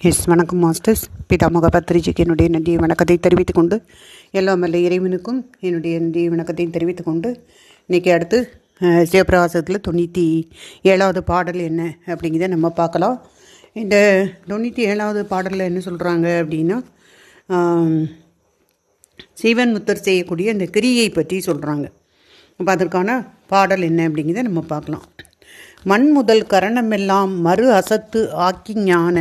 S வணக்கம் masters. பிதாமக பத்திரிஜிக்கு என்னுடைய நன்றிய வணக்கத்தை தெரிவித்துக் கொண்டு எல்லாம் வல்ல இறைவனுக்கும் என்னுடைய நன்றிய வணக்கத்தையும் தெரிவித்துக் கொண்டு இன்றைக்கி அடுத்து சிவபிரகாசத்தில் தொண்ணூற்றி ஏழாவது பாடல் என்ன அப்படிங்கிறத நம்ம பார்க்கலாம். இந்த தொண்ணூற்றி ஏழாவது பாடலில் என்ன சொல்கிறாங்க அப்படின்னா சிவன் முத்தர் செய்யக்கூடிய இந்த கிரியை பற்றி சொல்கிறாங்க அப்போ அதற்கான பாடல் என்ன அப்படிங்கிறத நம்ம பார்க்கலாம். மண் முதல் கரணமெல்லாம் மறு அசத்து ஆக்கி ஞான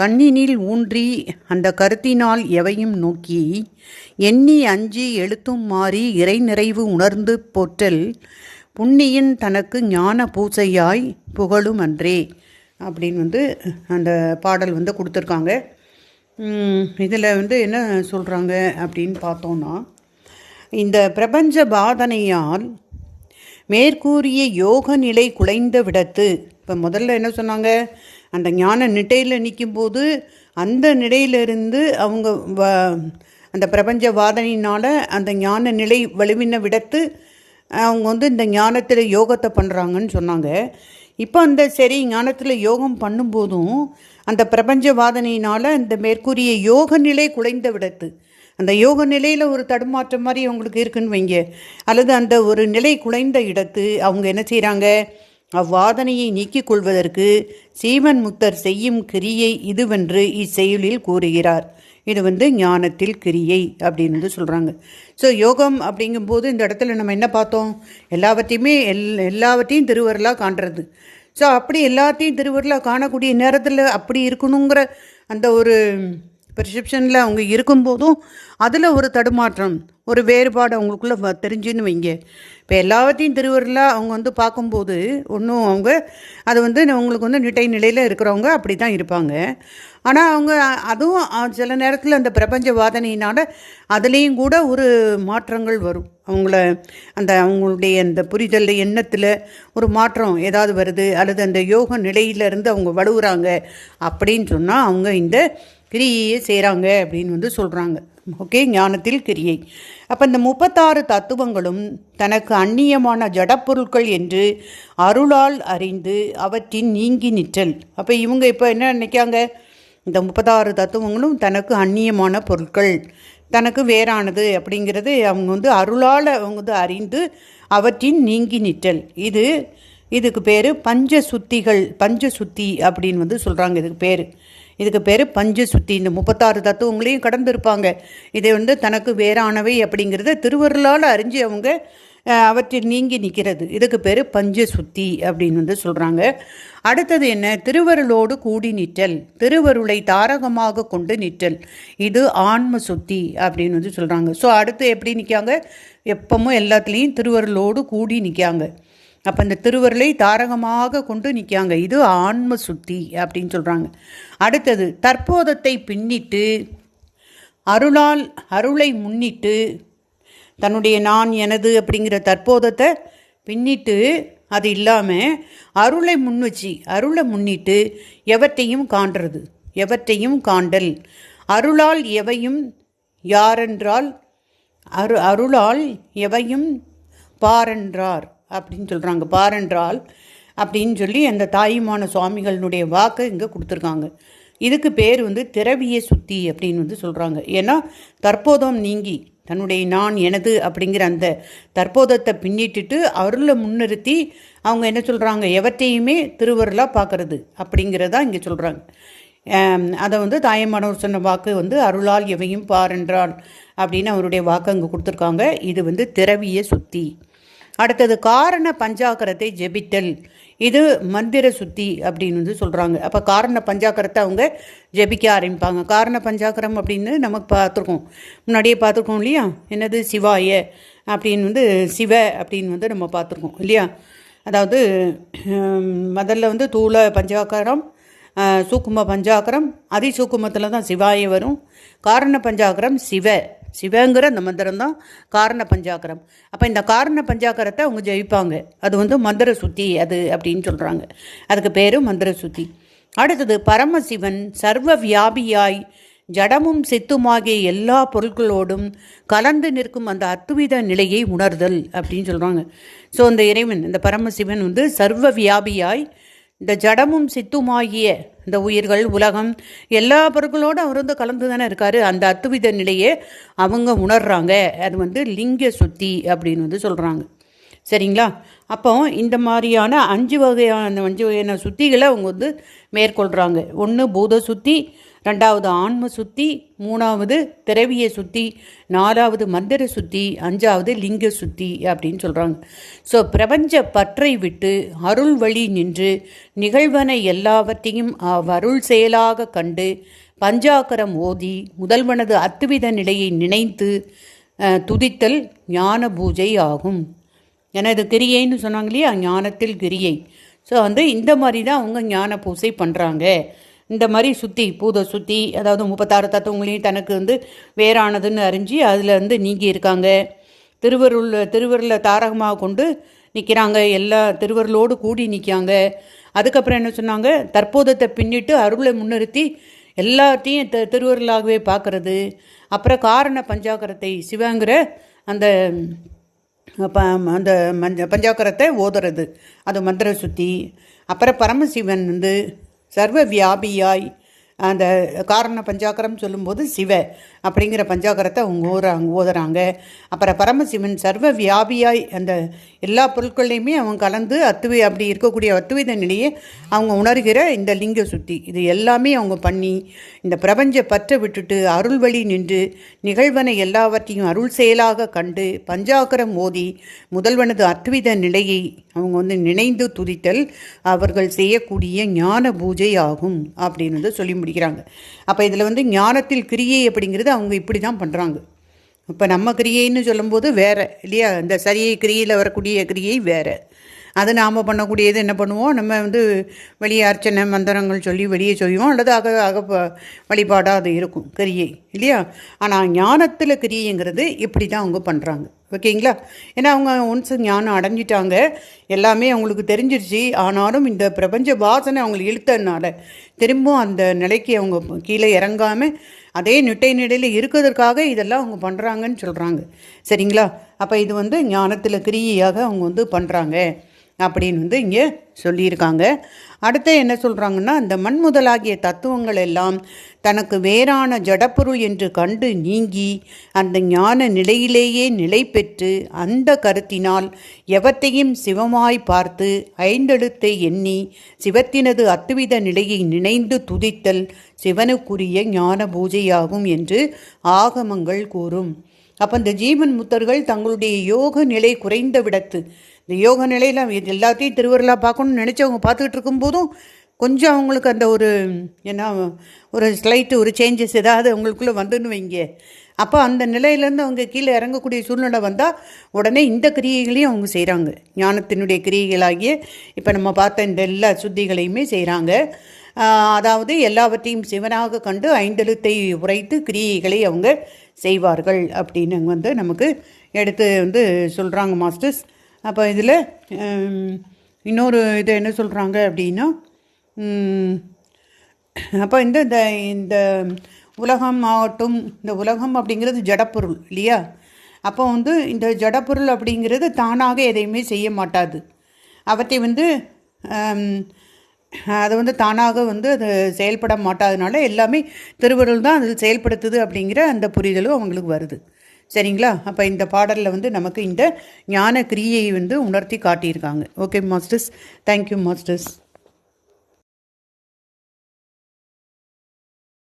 கண்ணினில் ஊன்றி அந்த கருத்தினால் எவையும் நோக்கி எண்ணி அஞ்சி எழுத்தும் மாறி இறை நிறைவு உணர்ந்து போற்றல் புண்ணியின் தனக்கு ஞான பூசையாய் புகழும் அன்றே அப்படின்னு வந்து அந்த பாடல் வந்து கொடுத்துருக்காங்க. இதில் வந்து என்ன சொல்கிறாங்க அப்படின்னு பார்த்தோன்னா இந்த பிரபஞ்ச பாதனையால் மேற்கூறிய யோக நிலை குலைந்த விடத்து இப்போ முதல்ல என்ன சொன்னாங்க? அந்த ஞான நிட்டையில் நிற்கும்போது அந்த நிலையிலிருந்து அவங்க வ அந்த பிரபஞ்ச வாதனையினால் அந்த ஞான நிலை வலுவின விடத்து அவங்க வந்து இந்த ஞானத்தில் யோகத்தை பண்ணுறாங்கன்னு சொன்னாங்க. இப்போ அந்த சரி ஞானத்தில் யோகம் பண்ணும்போதும் அந்த பிரபஞ்ச வாதனையினால் இந்த மேற்கூறிய யோக நிலை குலைந்த விடத்து அந்த யோக நிலையில் ஒரு தடுமாற்றம் மாதிரி அவங்களுக்கு இருக்குன்னு வைங்க. அல்லது அந்த ஒரு நிலை குலைந்த இடத்து அவங்க என்ன செய்கிறாங்க அவ்வாதனையை நீக்கிக் கொள்வதற்கு சீவன் முத்தர் செய்யும் கிரியை இதுவென்று இச்செயலில் கூறுகிறார். இது வந்து ஞானத்தில் கிரியை அப்படின்னு வந்து சொல்கிறாங்க ஸோ யோகம் அப்படிங்கும்போது இந்த இடத்துல நம்ம என்ன பார்த்தோம்? எல்லாவற்றையுமே எல் எல்லாவற்றையும் திருவருளாக காண்றது. ஸோ அப்படி எல்லாத்தையும் திருவருளாக காணக்கூடிய நேரத்தில் அப்படி இருக்கணுங்கிற அந்த ஒரு பெர்செப்ஷனில் அவங்க இருக்கும்போதும் அதில் ஒரு தடுமாற்றம் ஒரு வேறுபாடு அவங்களுக்குள்ளே வ- தெரிஞ்சுன்னு வைங்க. இப்போ எல்லாத்தையும் திருவருளாக அவங்க வந்து பார்க்கும்போது ஒன்றும் அவங்க அது வந்து அவங்களுக்கு வந்து நிட்டை நிலையில் இருக்கிறவங்க அப்படி தான் இருப்பாங்க. ஆனால் அவங்க அதுவும் சில நேரத்தில் அந்த பிரபஞ்ச வாதனையினால் அதுலேயும் கூட ஒரு மாற்றங்கள் வரும். அவங்கள அந்த அவங்களுடைய அந்த புரிதல் எண்ணத்தில் ஒரு மாற்றம் ஏதாவது வருது அல்லது அந்த யோக நிலையிலேருந்து அவங்க வலுவுறாங்க அப்படின்னு சொன்னால் அவங்க இந்த கிரியையை செய்கிறாங்க அப்படின்னு வந்து சொல்கிறாங்க ஓகே? ஞானத்தில் கிரியை. அப்போ இந்த முப்பத்தாறு தத்துவங்களும் தனக்கு அந்நியமான ஜடப்பொருட்கள் என்று அருளால் அறிந்து அவற்றின் நீங்கி நிற்றல். அப்போ இவங்க இப்போ என்ன நினைக்காங்க இந்த முப்பத்தாறு தத்துவங்களும் தனக்கு அந்நியமான பொருட்கள் தனக்கு வேறானது அப்படிங்கிறது அவங்க வந்து அருளால் அவங்க வந்து அறிந்து அவற்றின் நீங்கி நிற்றல். இது இதுக்கு பேர் பஞ்ச சுத்திகள் பஞ்ச சுத்தி அப்படின்னு வந்து சொல்கிறாங்க இதுக்கு பேர். இதுக்கு பேர் பஞ்ச சுத்தி. இந்த முப்பத்தாறு தத்துவங்களையும் கடந்திருப்பாங்க. இதை வந்து தனக்கு வேறானவை அப்படிங்கிறத திருவருளால் அறிஞ்சு அவங்க அவற்றில் நீங்கி நிற்கிறது. இதுக்கு பேர் பஞ்ச சுத்தி அப்படின்னு வந்து சொல்கிறாங்க அடுத்தது என்ன? திருவருளோடு கூடி நிற்றல். திருவருளை தாரகமாக கொண்டு நிற்றல். இது ஆன்ம சுத்தி அப்படின்னு வந்து சொல்கிறாங்க ஸோ அடுத்து எப்படி நிற்காங்க எப்பவும் எல்லாத்துலேயும் திருவருளோடு கூடி நிற்காங்க அப்போ இந்த திருவருளை தாரகமாக கொண்டு நிற்காங்க இது ஆன்ம சுத்தி அப்படின்னு சொல்கிறாங்க அடுத்தது தற்போதத்தை பின்னிட்டு அருளால் அருளை முன்னிட்டு தன்னுடைய நான் எனது அப்படிங்கிற தற்போதத்தை பின்னிட்டு அது இல்லாமல் அருளை முன் வச்சு அருளை முன்னிட்டு எவற்றையும் காண்றது. எவற்றையும் காண்டல். அருளால் எவையும் யாரென்றால் அரு அருளால் எவையும் பாரென்றார். அப்படின்னு சொல்கிறாங்க பாரென்றால் அப்படின்னு சொல்லி அந்த தாயுமான சுவாமிகளினுடைய வாக்கை இங்கே கொடுத்துருக்காங்க. இதுக்கு பேர் வந்து திரவிய சுத்தி அப்படின்னு வந்து சொல்கிறாங்க ஏன்னா தற்போதம் நீங்கி தன்னுடைய நான் எனது அப்படிங்கிற அந்த தற்போதத்தை பின்னிட்டுட்டு அருளை முன்னிறுத்தி அவங்க என்ன சொல்கிறாங்க எவற்றையுமே திருவருளாக பார்க்கறது அப்படிங்கிறதா இங்கே சொல்கிறாங்க அதை வந்து தாயமானவர் சொன்ன வாக்கு வந்து அருளால் எவையும் பாரென்றால் அப்படின்னு அவருடைய வாக்கு அங்கே கொடுத்துருக்காங்க. இது வந்து திரவிய சுத்தி. அடுத்தது காரண பஞ்சாக்கரத்தை ஜெபித்தல். இது மந்திர சுத்தி அப்படின்னு வந்து சொல்கிறாங்க அப்போ காரண பஞ்சாக்கரத்தை அவங்க ஜெபிக்க ஆரம்பிப்பாங்க. காரண பஞ்சாக்கரம் அப்படின்னு நமக்கு பார்த்துருக்கோம். முன்னாடியே பார்த்துருக்கோம் இல்லையா? என்னது? சிவாய அப்படின்னு வந்து சிவ அப்படின்னு வந்து நம்ம பார்த்துருக்கோம் இல்லையா? அதாவது முதல்ல வந்து தூள பஞ்சாக்கரம் சூக்கும பஞ்சாக்கரம். அதிசூக்குமத்தில் தான் சிவாய வரும். காரண பஞ்சாக்கரம் சிவ. சிவங்கிற அந்த மந்திரம் தான் காரண பஞ்சாக்கரம். அப்போ இந்த காரண பஞ்சாக்கரத்தை அவங்க ஜெயிப்பாங்க. அது வந்து மந்திர சுத்தி அது அப்படின்னு சொல்கிறாங்க அதுக்கு பேர் மந்திர சுத்தி. அடுத்தது பரமசிவன் சர்வ வியாபியாய் ஜடமும் சித்துமாகிய எல்லா பொருட்களோடும் கலந்து நிற்கும் அந்த அத்துவித நிலையை உணர்தல் அப்படின்னு சொல்கிறாங்க ஸோ அந்த இறைவன் இந்த பரமசிவன் வந்து சர்வ வியாபியாய் இந்த ஜடமும் சித்துமாகிய இந்த உயிர்கள் உலகம் எல்லா பொருட்களோடு அவர் வந்து கலந்து தானே இருக்கார். அந்த அத்துவித நிலையை அவங்க உணர்றாங்க. அது வந்து லிங்க சுத்தி அப்படின்னு வந்து சொல்கிறாங்க சரிங்களா? அப்போ இந்த மாதிரியான அஞ்சு வகையான அஞ்சு வகையான சுத்திகளை அவங்க வந்து மேற்கொள்கிறாங்க ஒன்று பூத சுத்தி ரெண்டாவது ஆன்ம சுத்தி மூணாவது திரவிய சுத்தி நாலாவது மந்திர சுத்தி அஞ்சாவது லிங்க சுத்தி அப்படின்னு சொல்கிறாங்க ஸோ பிரபஞ்ச பற்றை விட்டு அருள் வழி நின்று நிகழ்வன எல்லாவற்றையும் அருள் செயலாக கண்டு பஞ்சாக்கரம் ஓதி முதல்வனது அத்துவித நிலையை நினைத்து துதித்தல் ஞான பூஜை ஆகும். ஏன்னா இது கிரியைன்னு சொன்னாங்க இல்லையா? ஞானத்தில் கிரியை. ஸோ வந்து இந்த மாதிரி தான் அவங்க ஞான பூஜை பண்ணுறாங்க இந்த மாதிரி சுற்றி பூத சுற்றி அதாவது முப்பத்தாறு தத்துவங்களையும் தனக்கு வந்து வேறானதுன்னு அறிஞ்சு அதில் வந்து நீங்கி இருக்காங்க. திருவருள் திருவருளை தாரகமாக கொண்டு நிற்கிறாங்க எல்லா திருவருளோடு கூடி நிற்காங்க அதுக்கப்புறம் என்ன சொன்னாங்க? தற்போதத்தை பின்னிட்டு அருளை முன்னிறுத்தி எல்லாத்தையும் த திருவருளாகவே பார்க்குறது. அப்புறம் காரண பஞ்சாக்கரத்தை சிவங்கிற அந்த ப அந்த மஞ்ச பஞ்சாக்கரத்தை ஓதுறது. அது மந்திர சுத்தி. அப்புறம் பரமசிவன் வந்து சர்வ வியாபியாய். அந்த காரண பஞ்சாக்கரம் சொல்லும்போது சிவ அப்படிங்கிற பஞ்சாக்கரத்தை அவங்க ஓதுறாங்க ஓதுறாங்க. அப்புறம் பரமசிவன் சர்வ வியாபியாய் அந்த எல்லா பொருட்கள்லையுமே அவங்க கலந்து அத்துவை அப்படி இருக்கக்கூடிய அத்துவித நிலையை அவங்க உணர்கிற இந்த லிங்க சுத்தி. இது எல்லாமே அவங்க பண்ணி இந்த பிரபஞ்ச பற்ற விட்டுட்டு அருள் வழி நின்று நிகழ்வனை எல்லாவற்றையும் அருள் செயலாக கண்டு பஞ்சாக்கரம் மோதி முதல்வனது அத்வித நிலையை அவங்க வந்து நினைந்து துதித்தல் அவர்கள் செய்யக்கூடிய ஞான பூஜை ஆகும் அப்படின்னு வந்து சொல்லி முடிக்கிறாங்க அப்போ இதில் வந்து ஞானத்தில் கிரியை அப்படிங்கிறது அவங்க இப்படி தான் பண்ணுறாங்க இப்போ நம்ம கிரியைன்னு சொல்லும்போது வேறு இல்லையா? இந்த சரியை கிரியில் வரக்கூடிய கிரியை வேறு. அது நாம் பண்ணக்கூடியது என்ன பண்ணுவோம்? நம்ம வந்து வெளியே அர்ச்சனை மந்திரங்கள் சொல்லி வெளியே சொல்லுவோம். அல்லது அக அக வழிபாடாக அது இருக்கும் கிரியை இல்லையா? ஆனால் ஞானத்தில் கிரியைங்கிறது இப்படி தான் அவங்க பண்ணுறாங்க ஓகேங்களா? ஏன்னா அவங்க ஒன்ஸ் ஞானம் அடைஞ்சிட்டாங்க எல்லாமே அவங்களுக்கு தெரிஞ்சிருச்சு. ஆனாலும் இந்த பிரபஞ்ச வாசனை அவங்களை இழுத்ததுனால திரும்பவும் அந்த நிலைக்கு அவங்க கீழே இறங்காமல் அதே நிட்டை நிலையில் இருக்கிறதுக்காக இதெல்லாம் அவங்க பண்ணுறாங்கன்னு சொல்கிறாங்க சரிங்களா? அப்போ இது வந்து ஞானத்தில் கிரியையாக அவங்க வந்து பண்ணுறாங்க அப்படின்னு வந்து இங்கே சொல்லியிருக்காங்க. அடுத்து என்ன சொல்கிறாங்கன்னா அந்த மண் முதலாகிய தத்துவங்கள் எல்லாம் தனக்கு வேறான ஜடப்பொருள் என்று கண்டு நீங்கி அந்த ஞான நிலையிலேயே நிலை பெற்று அந்த கருத்தினால் எவத்தையும் சிவமாய் பார்த்து ஐந்தெழுத்தை எண்ணி சிவத்தினது அத்துவித நிலையை நினைந்து துதித்தல் சிவனுக்குரிய ஞான பூஜையாகும் என்று ஆகமங்கள் கூறும். அப்போ இந்த ஜீவன் முத்தர்கள் தங்களுடைய யோக நிலை குறைந்த விடத்து இந்த யோக நிலையில் எல்லாத்தையும் திருவருளாக பார்க்கணும்னு நினச்சவங்க பார்த்துக்கிட்டு இருக்கும்போதும் கொஞ்சம் அவங்களுக்கு அந்த ஒரு என்ன ஒரு ஸ்லைட்டு ஒரு சேஞ்சஸ் ஏதாவது அவங்களுக்குள்ளே வந்துன்னு வைங்க. அப்போ அந்த நிலையிலேருந்து அவங்க கீழே இறங்கக்கூடிய சூழ்நிலை வந்தால் உடனே இந்த கிரியைகளையும் அவங்க செய்கிறாங்க ஞானத்தினுடைய கிரியைகளாகிய இப்போ நம்ம பார்த்த இந்த எல்லா சுத்திகளையுமே செய்கிறாங்க அதாவது எல்லாவற்றையும் சிவனாக கண்டு ஐந்தெழுத்தை உரைத்து கிரியைகளை அவங்க செய்வார்கள் அப்படின்னு வந்து நமக்கு எடுத்து வந்து சொல்கிறாங்க மாஸ்டர்ஸ். அப்போ இதில் இன்னொரு இது என்ன சொல்கிறாங்க அப்படின்னா அப்போ இந்த இந்த இந்த உலகம் ஆகட்டும் இந்த உலகம் அப்படிங்கிறது ஜடப்பொருள் இல்லையா? அப்போ வந்து இந்த ஜடப்பொருள் அப்படிங்கிறது தானாக எதையுமே செய்ய மாட்டாது. அவற்றை வந்து அது வந்து தானாக வந்து அது செயல்பட மாட்டாதனால எல்லாமே திருவருள் தான் அது செயல்படுத்துது அப்படிங்கிற அந்த புரிதலும் அவங்களுக்கு வருது. சரிங்களா? அப்போ இந்த பாடலில் வந்து நமக்கு இந்த ஞான கிரியையை வந்து உணர்த்தி காட்டியிருக்காங்க. Okay masters thank you masters